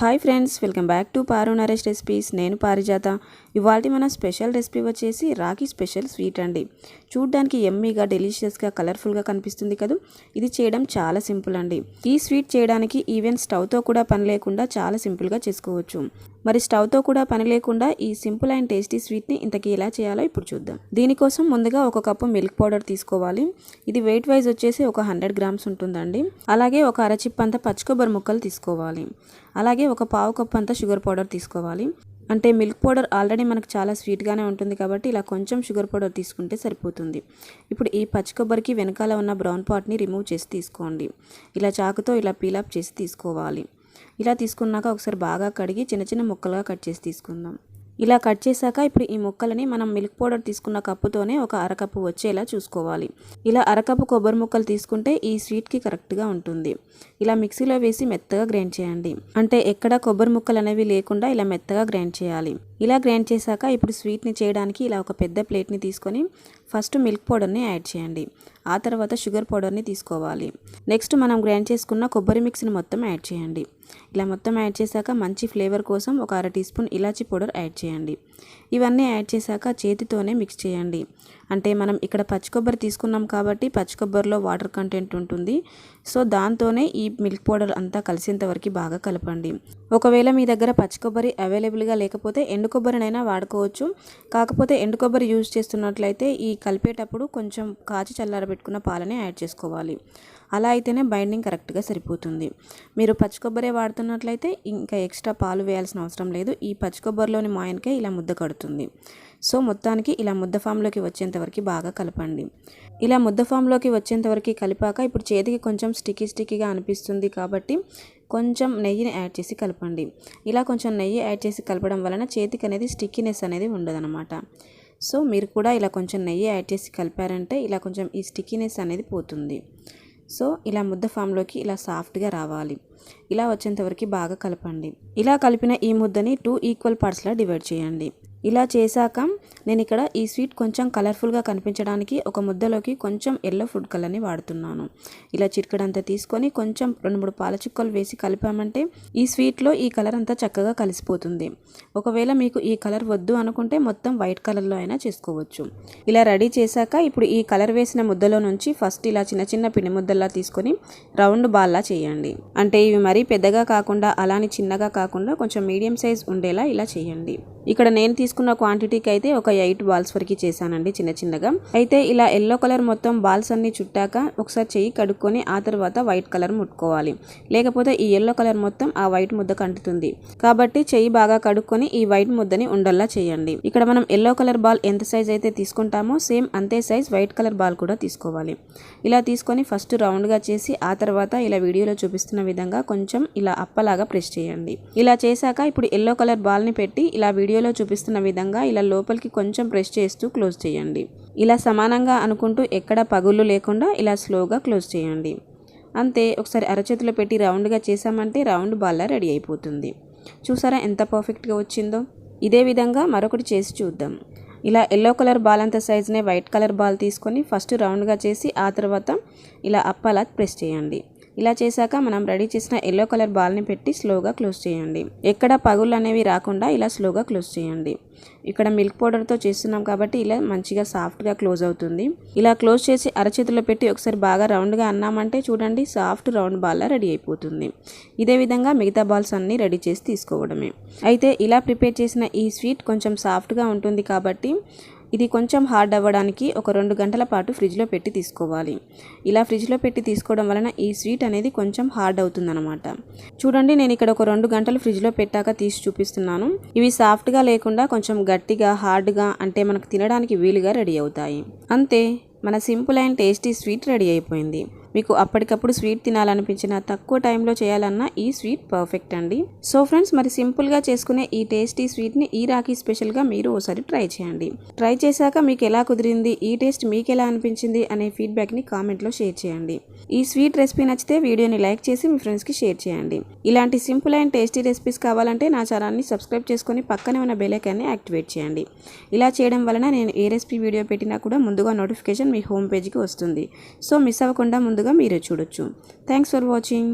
Hi friends welcome back to Paru Naresh recipes. నేను పారిజాత. ఇవాళ మన స్పెషల్ రెసిపీ వచ్చేసి రాఖీ స్పెషల్ స్వీట్ అండి. చూడ్డానికి ఎమ్మీగా డెలిషియస్గా కలర్ఫుల్గా కనిపిస్తుంది కదా. ఇది చేయడం చాలా సింపుల్ అండి. ఈ స్వీట్ చేయడానికి ఈవెన్ స్టవ్తో కూడా పని లేకుండా చాలా సింపుల్గా చేసుకోవచ్చు. మరి స్టవ్తో కూడా పని లేకుండా ఈ సింపుల్ అండ్ టేస్టీ స్వీట్ని ఇంతకీ ఎలా చేయాలో ఇప్పుడు చూద్దాం. దీనికోసం ముందుగా ఒక కప్పు మిల్క్ పౌడర్ తీసుకోవాలి. ఇది వెయిట్ వైజ్ వచ్చేసి ఒక హండ్రెడ్ గ్రామ్స్ ఉంటుందండి. అలాగే ఒక అరచిప్ అంత పచ్చి కొబ్బరి ముక్కలు తీసుకోవాలి. అలాగే ఒక పావు కప్పు అంత షుగర్ పౌడర్ తీసుకోవాలి. అంటే మిల్క్ పౌడర్ ఆల్రెడీ మనకు చాలా స్వీట్గానే ఉంటుంది కాబట్టి ఇలా కొంచెం షుగర్ పౌడర్ తీసుకుంటే సరిపోతుంది. ఇప్పుడు ఈ పచ్చి కొబ్బరికి వెనకాల ఉన్న బ్రౌన్ పాట్ని రిమూవ్ చేసి తీసుకోండి. ఇలా చాకుతో ఇలా పీలప్ చేసి తీసుకోవాలి. ఇలా తీసుకున్నాక ఒకసారి బాగా కడిగి చిన్న చిన్న ముక్కలుగా కట్ చేసి తీసుకుందాం. ఇలా కట్ చేశాక ఇప్పుడు ఈ ముక్కలని మనం మిల్క్ పౌడర్ తీసుకున్న కప్పుతోనే ఒక అరకప్పు వచ్చేలా చూసుకోవాలి. ఇలా అరకప్పు కొబ్బరి ముక్కలు తీసుకుంటే ఈ స్వీట్కి కరెక్ట్గా ఉంటుంది. ఇలా మిక్సీలో వేసి మెత్తగా గ్రైండ్ చేయండి. అంటే ఎక్కడ కొబ్బరి ముక్కలు అనేవి లేకుండా ఇలా మెత్తగా గ్రైండ్ చేయాలి. ఇలా గ్రైండ్ చేశాక ఇప్పుడు స్వీట్ని చేయడానికి ఇలా ఒక పెద్ద ప్లేట్ని తీసుకొని ఫస్ట్ మిల్క్ పౌడర్ని యాడ్ చేయండి. ఆ తర్వాత షుగర్ పౌడర్ని తీసుకోవాలి. నెక్స్ట్ మనం గ్రైండ్ చేసుకున్న కొబ్బరి మిక్స్ని మొత్తం యాడ్ చేయండి. ఇలా మొత్తం యాడ్ చేశాక మంచి ఫ్లేవర్ కోసం ఒక అర టీ స్పూన్ ఇలాచీ పౌడర్ యాడ్ చేయండి. ఇవన్నీ యాడ్ చేశాక చేతితోనే మిక్స్ చేయండి. అంటే మనం ఇక్కడ పచ్చి కొబ్బరి తీసుకున్నాం కాబట్టి పచ్చి కొబ్బరిలో వాటర్ కంటెంట్ ఉంటుంది. సో దాంతోనే ఈ మిల్క్ పౌడర్ అంతా కలిసేంత వరకు బాగా కలపండి. ఒకవేళ మీ దగ్గర పచ్చి కొబ్బరి అవైలబుల్గా లేకపోతే ఎండు కొబ్బరినైనా వాడుకోవచ్చు. కాకపోతే ఎండు కొబ్బరి యూజ్ చేస్తున్నట్లయితే ఈ కలిపేటప్పుడు కొంచెం కాచి చల్లారబెట్టుకున్న పాలని యాడ్ చేసుకోవాలి. అలా అయితేనే బైండింగ్ కరెక్ట్గా సరిపోతుంది. మీరు పచ్చి కొబ్బరే వాడుతున్నట్లయితే ఇంకా ఎక్స్ట్రా పాలు వేయాల్సిన అవసరం లేదు. ఈ పచ్చి కొబ్బరిలోని మాయన్కే ఇలా ముద్ద కడుతుంది. సో మొత్తానికి ఇలా ముద్ద ఫామ్లోకి వచ్చేంతవరకు బాగా కలపండి. ఇలా ముద్ద ఫామ్లోకి వచ్చేంతవరకు కలిపాక ఇప్పుడు చేతికి కొంచెం స్టిక్కీ స్టిక్కీగా అనిపిస్తుంది కాబట్టి కొంచెం నెయ్యిని యాడ్ చేసి కలపండి. ఇలా కొంచెం నెయ్యి యాడ్ చేసి కలపడం వలన చేతికి అనేది స్టిక్కీనెస్ అనేది ఉండదన్నమాట. సో మీరు కూడా ఇలా కొంచెం నెయ్యి యాడ్ చేసి కలిపారంటే ఇలా కొంచెం ఈ స్టిక్కీనెస్ అనేది పోతుంది. సో ఇలా ముద్ద ఫామ్లోకి ఇలా సాఫ్ట్గా రావాలి. ఇలా వచ్చేంతవరకు బాగా కలపండి. ఇలా కలిపిన ఈ ముద్దని టూ ఈక్వల్ పార్ట్స్లా డివైడ్ చేయండి. ఇలా చేశాక నేను ఇక్కడ ఈ స్వీట్ కొంచెం కలర్ఫుల్గా కనిపించడానికి ఒక ముద్దలోకి కొంచెం ఎల్లో ఫుడ్ కలర్ని వాడుతున్నాను. ఇలా చిటికడంతా తీసుకొని కొంచెం రెండు మూడు పాల చుక్కలు వేసి కలిపామంటే ఈ స్వీట్లో ఈ కలర్ అంతా చక్కగా కలిసిపోతుంది. ఒకవేళ మీకు ఈ కలర్ వద్దు అనుకుంటే మొత్తం వైట్ కలర్లో అయినా చేసుకోవచ్చు. ఇలా రెడీ చేశాక ఇప్పుడు ఈ కలర్ వేసిన ముద్దలో నుంచి ఫస్ట్ ఇలా చిన్న చిన్న పిండి ముద్దల్లా తీసుకొని రౌండ్ బాల్లా చేయండి. అంటే ఇవి మరీ పెద్దగా కాకుండా అలానే చిన్నగా కాకుండా కొంచెం మీడియం సైజ్ ఉండేలా ఇలా చేయండి. ఇక్కడ నేను తీసుకున్న క్వాంటిటీకి అయితే ఒక ఎయిట్ బాల్స్ వరకు చేశానండి చిన్న చిన్నగా. అయితే ఇలా ఎల్లో కలర్ మొత్తం బాల్స్ అన్ని చుట్టాక ఒకసారి చెయ్యి కడుక్కొని ఆ తర్వాత వైట్ కలర్ ముట్టుకోవాలి. లేకపోతే ఈ ఎల్లో కలర్ మొత్తం ఆ వైట్ ముద్ద కంటుతుంది. కాబట్టి చెయ్యి బాగా కడుక్కొని ఈ వైట్ ముద్దని ఉండల్లా చేయండి. ఇక్కడ మనం ఎల్లో కలర్ బాల్ ఎంత సైజ్ అయితే తీసుకుంటామో సేమ్ అంతే సైజ్ వైట్ కలర్ బాల్ కూడా తీసుకోవాలి. ఇలా తీసుకొని ఫస్ట్ రౌండ్గా చేసి ఆ తర్వాత ఇలా వీడియోలో చూపిస్తున్న విధంగా కొంచెం ఇలా అప్పలాగా ప్రెస్ చేయండి. ఇలా చేశాక ఇప్పుడు ఎల్లో కలర్ బాల్ని పెట్టి ఇలా వీడియోలో చూపిస్తున్న విధంగా ఇలా లోపలికి కొంచెం ప్రెస్ చేస్తూ క్లోజ్ చేయండి. ఇలా సమానంగా అనుకుంటూ ఎక్కడ పగుళ్ళు లేకుండా ఇలా స్లోగా క్లోజ్ చేయండి. అంతే ఒకసారి అరచేతిలో పెట్టి రౌండ్గా చేసామంటే రౌండ్ బాల్లా రెడీ అయిపోతుంది. చూసారా ఎంత పర్ఫెక్ట్గా వచ్చిందో? ఇదే విధంగా మరొకటి చేసి చూద్దాం. ఇలా ఎల్లో కలర్ బాల్ అంత సైజునే వైట్ కలర్ బాల్ తీసుకొని ఫస్ట్ రౌండ్గా చేసి ఆ తర్వాత ఇలా అప్పలా ప్రెస్ చేయండి. ఇలా చేశాక మనం రెడీ చేసిన ఎల్లో కలర్ బాల్ని పెట్టి స్లోగా క్లోజ్ చేయండి. ఎక్కడ పగుళ్ళు అనేవి రాకుండా ఇలా స్లోగా క్లోజ్ చేయండి. ఇక్కడ మిల్క్ పౌడర్తో చేస్తున్నాం కాబట్టి ఇలా మంచిగా సాఫ్ట్గా క్లోజ్ అవుతుంది. ఇలా క్లోజ్ చేసి అరచేతిలో పెట్టి ఒకసారి బాగా రౌండ్గా అన్నామంటే చూడండి సాఫ్ట్ రౌండ్ బాల్లా రెడీ అయిపోతుంది. ఇదే విధంగా మిగతా బాల్స్ అన్నీ రెడీ చేసి తీసుకోవడమే. అయితే ఇలా ప్రిపేర్ చేసిన ఈ స్వీట్ కొంచెం సాఫ్ట్గా ఉంటుంది కాబట్టి ఇది కొంచెం హార్డ్ అవ్వడానికి ఒక రెండు గంటల పాటు ఫ్రిడ్జ్లో పెట్టి తీసుకోవాలి. ఇలా ఫ్రిడ్జ్లో పెట్టి తీసుకోవడం వలన ఈ స్వీట్ అనేది కొంచెం హార్డ్ అవుతుందన్నమాట. చూడండి నేను ఇక్కడ ఒక రెండు గంటలు ఫ్రిడ్జ్లో పెట్టాక తీసి చూపిస్తున్నాను. ఇవి సాఫ్ట్గా లేకుండా కొంచెం గట్టిగా హార్డ్గా అంటే మనకు తినడానికి వీలుగా రెడీ అవుతాయి. అంతే మన simple and tasty sweet ready అయిపోయింది. మీకు అప్పటికప్పుడు స్వీట్ తినాలనిపించిన తక్కువ టైంలో చేయాలన్నా ఈ స్వీట్ పర్ఫెక్ట్ అండి. సో ఫ్రెండ్స్ మరి సింపుల్గా చేసుకునే ఈ టేస్టీ స్వీట్ని ఈ రాఖీ స్పెషల్గా మీరు ఒకసారి ట్రై చేయండి. ట్రై చేశాక మీకు ఎలా కుదిరింది ఈ టేస్ట్ మీకు ఎలా అనిపించింది అనే ఫీడ్బ్యాక్ని కామెంట్లో షేర్ చేయండి. ఈ స్వీట్ రెసిపీ నచ్చితే వీడియోని లైక్ చేసి మీ ఫ్రెండ్స్కి షేర్ చేయండి. ఇలాంటి సింపుల్ అండ్ టేస్టీ రెసిపీస్ కావాలంటే నా ఛానల్ని సబ్స్క్రైబ్ చేసుకొని పక్కనే ఉన్న బెలైకాన్ని యాక్టివేట్ చేయండి. ఇలా చేయడం వలన నేను ఏ రెసిపీ వీడియో పెట్టినా కూడా ముందుగా నోటిఫికేషన్ మీ హోమ్ పేజ్కి వస్తుంది. సో మిస్ అవ్వకుండా ముందుగా మీరే చూడొచ్చు. Thanks for watching